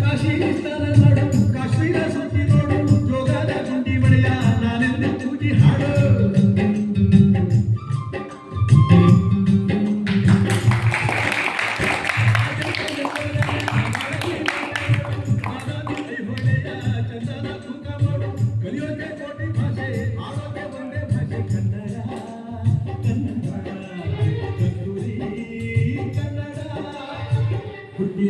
काशी काशी सुट्टी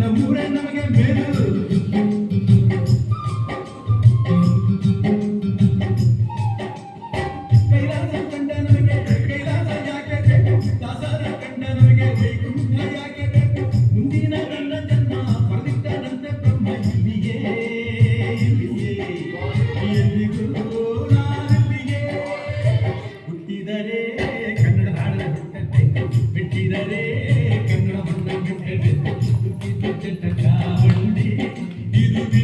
ನಮ್ಮೂರೇ ನಮಗೆ ಮೇಲು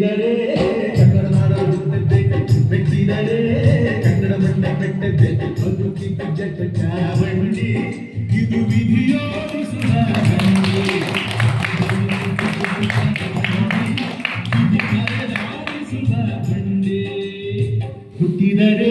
ಮೆಚ್ಚಿದರೆ ಕನ್ನಡ ಮಾಡುತ್ತೆ ಮೆಚ್ಚಿದರೆ ಕನ್ನಡ ಮಣ್ಣ ಮೆಟ್ಟದೆ ಬದುಕಿಗೆ ಜಟ ಚಾವಣಿ ಇದು ವಿಧಿಯೋ ಹುಟ್ಟಿದರೆ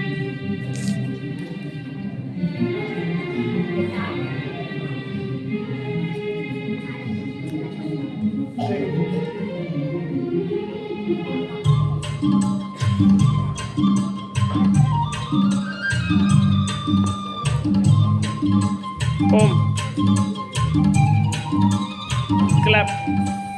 Boom. Clap.